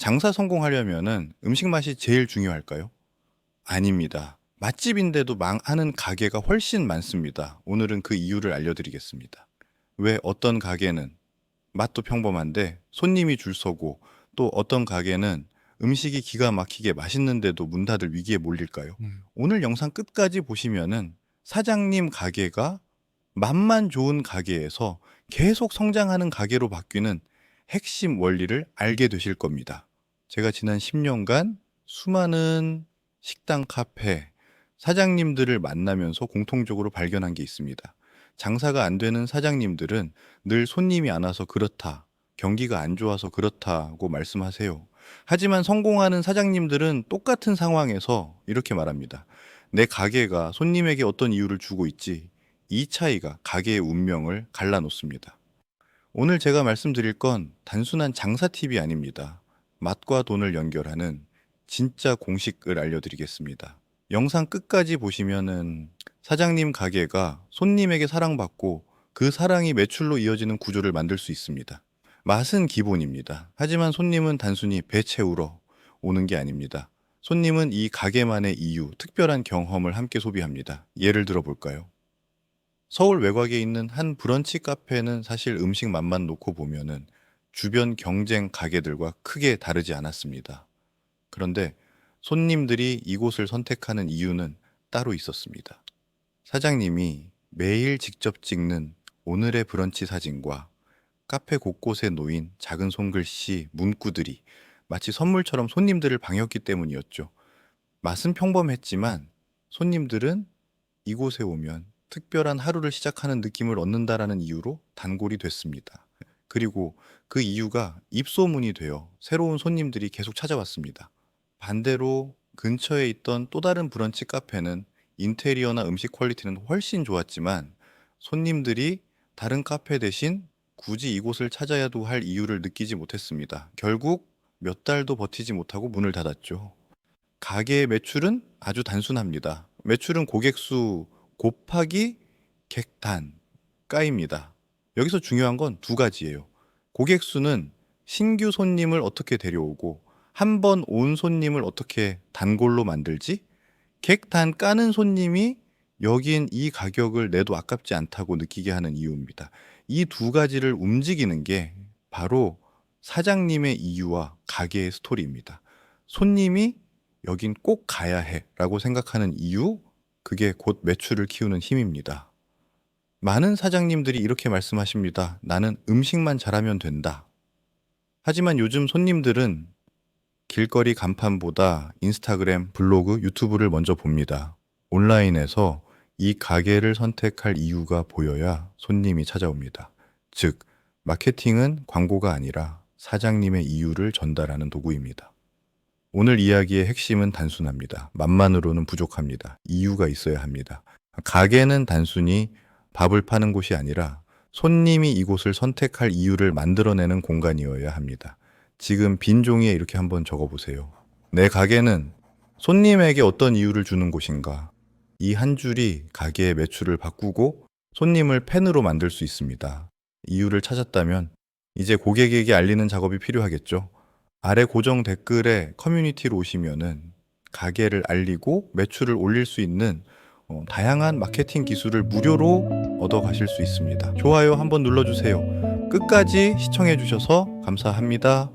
장사 성공하려면은 음식 맛이 제일 중요할까요? 아닙니다. 맛집인데도 망하는 가게가 훨씬 많습니다. 오늘은 그 이유를 알려드리겠습니다. 왜 어떤 가게는 맛도 평범한데 손님이 줄 서고 또 어떤 가게는 음식이 기가 막히게 맛있는데도 문 닫을 위기에 몰릴까요? 음. 오늘 영상 끝까지 보시면은 사장님 가게가 맛만 좋은 가게에서 계속 성장하는 가게로 바뀌는 핵심 원리를 알게 되실 겁니다. 제가 지난 10년간 수많은 식당, 카페, 사장님들을 만나면서 공통적으로 발견한 게 있습니다. 장사가 안 되는 사장님들은 늘 손님이 안 와서 그렇다, 경기가 안 좋아서 그렇다고 말씀하세요. 하지만 성공하는 사장님들은 똑같은 상황에서 이렇게 말합니다. 내 가게가 손님에게 어떤 이유를 주고 있지, 이 차이가 가게의 운명을 갈라놓습니다. 오늘 제가 말씀드릴 건 단순한 장사 팁이 아닙니다. 맛과 돈을 연결하는 진짜 공식을 알려드리겠습니다. 영상 끝까지 보시면은 사장님 가게가 손님에게 사랑받고 그 사랑이 매출로 이어지는 구조를 만들 수 있습니다. 맛은 기본입니다. 하지만 손님은 단순히 배 채우러 오는 게 아닙니다. 손님은 이 가게만의 이유, 특별한 경험을 함께 소비합니다. 예를 들어 볼까요? 서울 외곽에 있는 한 브런치 카페는 사실 음식 맛만 놓고 보면은 주변 경쟁 가게들과 크게 다르지 않았습니다. 그런데 손님들이 이곳을 선택하는 이유는 따로 있었습니다. 사장님이 매일 직접 찍는 오늘의 브런치 사진과 카페 곳곳에 놓인 작은 손글씨, 문구들이 마치 선물처럼 손님들을 방했기 때문이었죠. 맛은 평범했지만 손님들은 이곳에 오면 특별한 하루를 시작하는 느낌을 얻는다라는 이유로 단골이 됐습니다. 그리고 그 이유가 입소문이 되어 새로운 손님들이 계속 찾아왔습니다. 반대로 근처에 있던 또 다른 브런치 카페는 인테리어나 음식 퀄리티는 훨씬 좋았지만 손님들이 다른 카페 대신 굳이 이곳을 찾아야도 할 이유를 느끼지 못했습니다. 결국 몇 달도 버티지 못하고 문을 닫았죠. 가게의 매출은 아주 단순합니다. 매출은 고객 수 곱하기 객단가입니다. 여기서 중요한 건 두 가지예요. 고객 수는 신규 손님을 어떻게 데려오고 한 번 온 손님을 어떻게 단골로 만들지? 객단 까는 손님이 여긴 이 가격을 내도 아깝지 않다고 느끼게 하는 이유입니다. 이 두 가지를 움직이는 게 바로 사장님의 이유와 가게의 스토리입니다. 손님이 여긴 꼭 가야 해 라고 생각하는 이유, 그게 곧 매출을 키우는 힘입니다. 많은 사장님들이 이렇게 말씀하십니다. 나는 음식만 잘하면 된다. 하지만 요즘 손님들은 길거리 간판보다 인스타그램, 블로그, 유튜브를 먼저 봅니다. 온라인에서 이 가게를 선택할 이유가 보여야 손님이 찾아옵니다. 즉, 마케팅은 광고가 아니라 사장님의 이유를 전달하는 도구입니다. 오늘 이야기의 핵심은 단순합니다. 맛만으로는 부족합니다. 이유가 있어야 합니다. 가게는 단순히 밥을 파는 곳이 아니라 손님이 이곳을 선택할 이유를 만들어내는 공간이어야 합니다. 지금 빈 종이에 이렇게 한번 적어보세요. 내 가게는 손님에게 어떤 이유를 주는 곳인가? 이 한 줄이 가게의 매출을 바꾸고 손님을 팬으로 만들 수 있습니다. 이유를 찾았다면 이제 고객에게 알리는 작업이 필요하겠죠. 아래 고정 댓글에 커뮤니티로 오시면은 가게를 알리고 매출을 올릴 수 있는 어, 다양한 마케팅 기술을 무료로 얻어 가실 수 있습니다. 좋아요 한번 눌러주세요. 끝까지 시청해 주셔서 감사합니다.